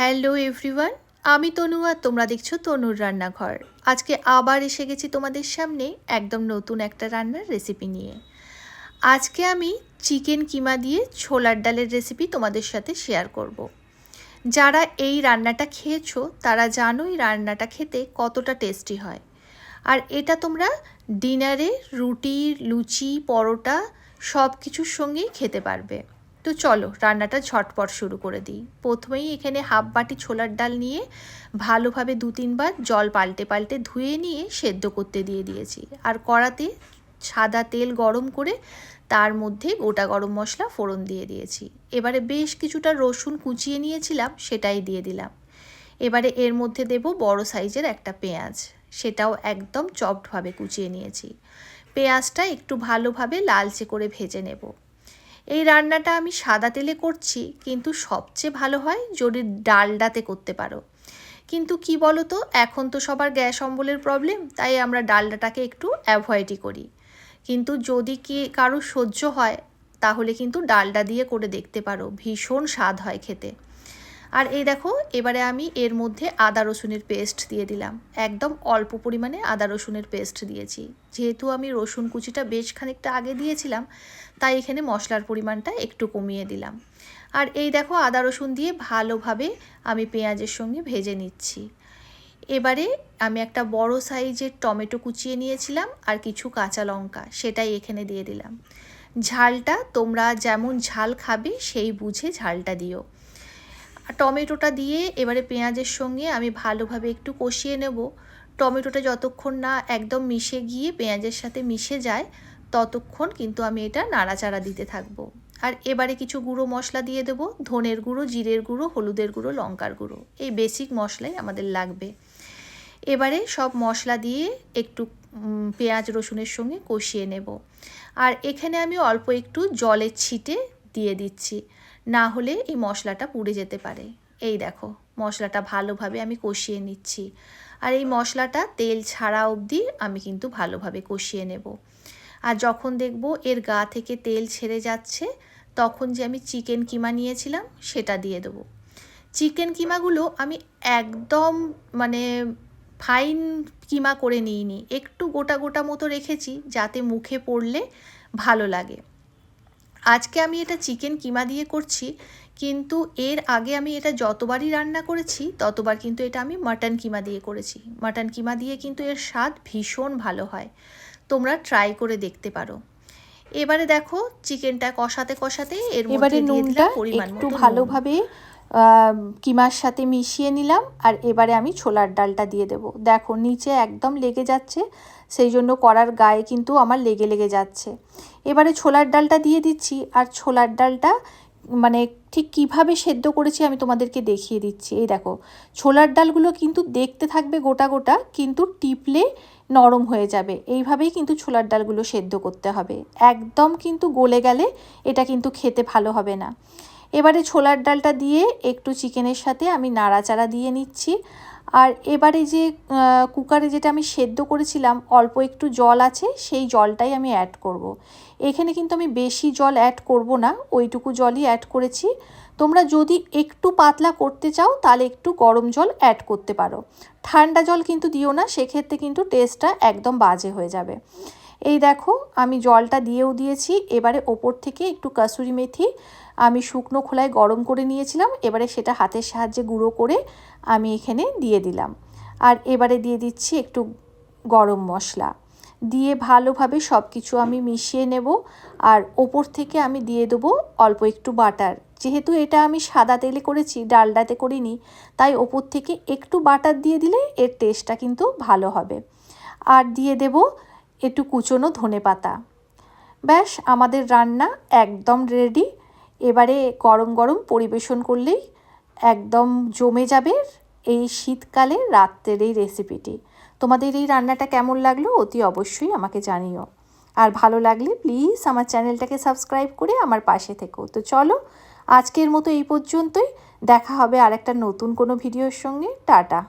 Hello everyone, আমি তনু আর তোমরা দেখছ তনুর রান্নাঘর। আজকে আবার এসে গেছি তোমাদের সামনে একদম নতুন একটা রান্নার রেসিপি নিয়ে। আজকে আমি চিকেন কিমা দিয়ে ছোলার ডালের রেসিপি তোমাদের সাথে শেয়ার করব। যারা এই রান্নাটা খেয়েছো, তারা জানো এই রান্নাটা খেতে কতটা টেস্টি হয়। আর এটা তোমরা ডিনারে রুটি, লুচি, পরোটা সব কিছুর সঙ্গেই খেতে পারবে। তো চলো, রান্নাটা ঝটপট শুরু করে দিই। প্রথমেই এখানে হাফ বাটি ছোলার ডাল নিয়ে ভালোভাবে দু তিনবার জল পাল্টে পাল্টে ধুয়ে নিয়ে সেদ্ধ করতে দিয়ে দিয়েছি। আর কড়াতে সাদা তেল গরম করে তার মধ্যে গোটা গরম মশলা ফোড়ন দিয়ে দিয়েছি। এবারে বেশ কিছুটা রসুন কুচিয়ে নিয়েছিলাম, সেটাই দিয়ে দিলাম। এবারে এর মধ্যে দেব বড় সাইজের একটা পেঁয়াজ, সেটাও একদম চপডভাবে কুচিয়ে নিয়েছি। পেঁয়াজটা একটু ভালোভাবে লালচে করে ভেজে নেব। এই রান্নাটা আমি সাদা তেলে করছি, কিন্তু সবচেয়ে ভালো হয় যদি ডালডাতে করতে পারো। কিন্তু কি বলো তো এখন তো সবার গ্যাস অম্বলের প্রবলেম তাই আমরা ডালডাটাকে একটু অ্যাভয়েডই করি। কিন্তু যদি কি কারও সহ্য হয়, তাহলে কিন্তু ডালডা দিয়ে করে দেখতে পারো, ভীষণ স্বাদ হয় খেতে। আর এই দেখো, এবারে আমি এর মধ্যে আদা রসুনের পেস্ট দিয়ে দিলাম। একদম অল্প পরিমাণে আদা রসুনের পেস্ট দিয়েছি। যেহেতু আমি রসুন কুচিটা বেশ খানিকটা আগে দিয়েছিলাম, তাই এখানে মশলার পরিমাণটা একটু কমিয়ে দিলাম। আর এই দেখো, আদা রসুন দিয়ে ভালোভাবে আমি পেঁয়াজের সঙ্গে ভেজে নিচ্ছি। এবারে আমি একটা বড় সাইজের টমেটো কুচিয়ে নিয়েছিলাম আর কিছু কাঁচা লঙ্কা, সেটাই এখানে দিয়ে দিলাম। ঝালটা তোমরা যেমন ঝাল খাবে, সেই বুঝে ঝালটা দিও। টমেটোটা দিয়ে এবারে পেঁয়াজের সঙ্গে আমি ভালোভাবে একটু কষিয়ে নেব। টমেটোটা যতক্ষণ না একদম মিশে গিয়ে পেঁয়াজের সাথে মিশে যায়, ততক্ষণ কিন্তু আমি এটা নাড়াচাড়া দিতে থাকব। আর এবারে কিছু গুঁড়ো মশলা দিয়ে দেবো, ধনের গুঁড়ো, জিরের গুঁড়ো, হলুদের গুঁড়ো, লঙ্কার গুঁড়ো। এই বেসিক মশলাই আমাদের লাগবে। এবারে সব মশলা দিয়ে একটু পেঁয়াজ রসুনের সঙ্গে কষিয়ে নেব। আর এখানে আমি অল্প একটু জলের ছিটে দিয়ে দিচ্ছি। না হলে এই মশলাটা পুড়ে যেতে পারে। এই দেখো, মশলাটা ভালোভাবে আমি কষিয়ে নিচ্ছি। আর এই মশলাটা তেল ছাড়া অবধি আমি কিন্তু ভালোভাবে কষিয়ে নেব। আর যখন দেখব এর গা থেকে তেল ছেড়ে যাচ্ছে, তখন যে আমি চিকেন কিমা নিয়েছিলাম, সেটা দিয়ে দেবো। চিকেন কিমাগুলো আমি একদম মানে ফাইন কিমা করে নিইনি। একটু গোটা গোটা মতো রেখেছি, যাতে মুখে পড়লে ভালো লাগে। আজকে আমি এটা চিকেন কিমা দিয়ে করছি কিন্তু এর আগে আমি এটা যতবারই রান্না করেছি ততবার কিন্তু এটা আমি মাটন কিমা দিয়ে করেছি। মাটন কিমা দিয়ে কিন্তু এর স্বাদ ভীষণ ভালো হয়। তোমরা ট্রাই করে দেখতে পারো। এবারে দেখো চিকেনটা কষাতে কষাতে এর মধ্যে দিয়ে নুনটা একটু ভালোভাবে কিমার সাথে মিশিয়ে নিলাম আর এবারে আমি ছোলার ডালটা দিয়ে দেব। দেখো, নিচে একদম লেগে যাচ্ছে, সেই জন্য করার গায়ে কিন্তু আমার লেগে লেগে যাচ্ছে। এবারে ছোলার ডালটা দিয়ে দিচ্ছি আর ছোলার ডালটা মানে ঠিক কীভাবে সেদ্ধ করেছি আমি তোমাদেরকে দেখিয়ে দিচ্ছি। এই দেখো, ছোলার ডালগুলো কিন্তু দেখতে থাকবে গোটা গোটা, কিন্তু টিপলে নরম হয়ে যাবে। এইভাবেই কিন্তু ছোলার ডালগুলো সেদ্ধ করতে হবে। একদম কিন্তু গলে গেলে এটা কিন্তু খেতে ভালো হবে না। এবারে ছোলার ডালটা দিয়ে একটু চিকেনের সাথে আমি নাড়াচাড়া দিয়ে নিচ্ছি। আর এবারে যে কুকারে যেটা আমি সেদ্ধ করেছিলাম, অল্প একটু জল আছে, সেই জলটাই আমি অ্যাড করব। এখানে কিন্তু আমি বেশি জল অ্যাড করব না, ওইটুকু জলই অ্যাড করেছি। তোমরা যদি একটু পাতলা করতে চাও, তাহলে একটু গরম জল অ্যাড করতে পারো। ঠান্ডা জল কিন্তু দিও না, সেক্ষেত্রে কিন্তু টেস্টটা একদম বাজে হয়ে যাবে। এই দেখো, আমি জলটা দিয়েও দিয়েছি, এবারে ওপর থেকে একটু কাসুরি মেথি, আমি শুকনো খোলায় গরম করে নিয়েছিলাম, এবারে সেটা হাতের সাহায্যে গুঁড়ো করে আমি এখানে দিয়ে দিলাম। আর এবারে দিয়ে দিচ্ছি একটু গরম মশলা। দিয়ে ভালোভাবে সব কিছু আমি মিশিয়ে নেব, আর ওপর থেকে আমি দিয়ে দেবো অল্প একটু বাটার। যেহেতু এটা আমি সাদা তেলে করেছি, ডালডাতে করিনি, তাই ওপর থেকে একটু বাটার দিয়ে দিলে এর টেস্টটা কিন্তু ভালো হবে। আর দিয়ে দেব একটু কুচনো ধনে পাতা। ব্যাস, আমাদের রান্না একদম রেডি এবারে গরম গরম পরিবেশন করলেই একদম জমে যাবে এই শীতকালে রাত্রের এই রেসিপিটি তোমাদের এই রান্নাটা কেমন লাগল অতি অবশ্যই আমাকে জানিও। আর ভালো লাগলে প্লিজ আমার চ্যানেলটাকে সাবস্ক্রাইব করে আমার পাশে থেকো। তো চলো, আজকের মতো এই পর্যন্তই। দেখা হবে আর একটা নতুন কোনো ভিডিওর সঙ্গে। টাটা।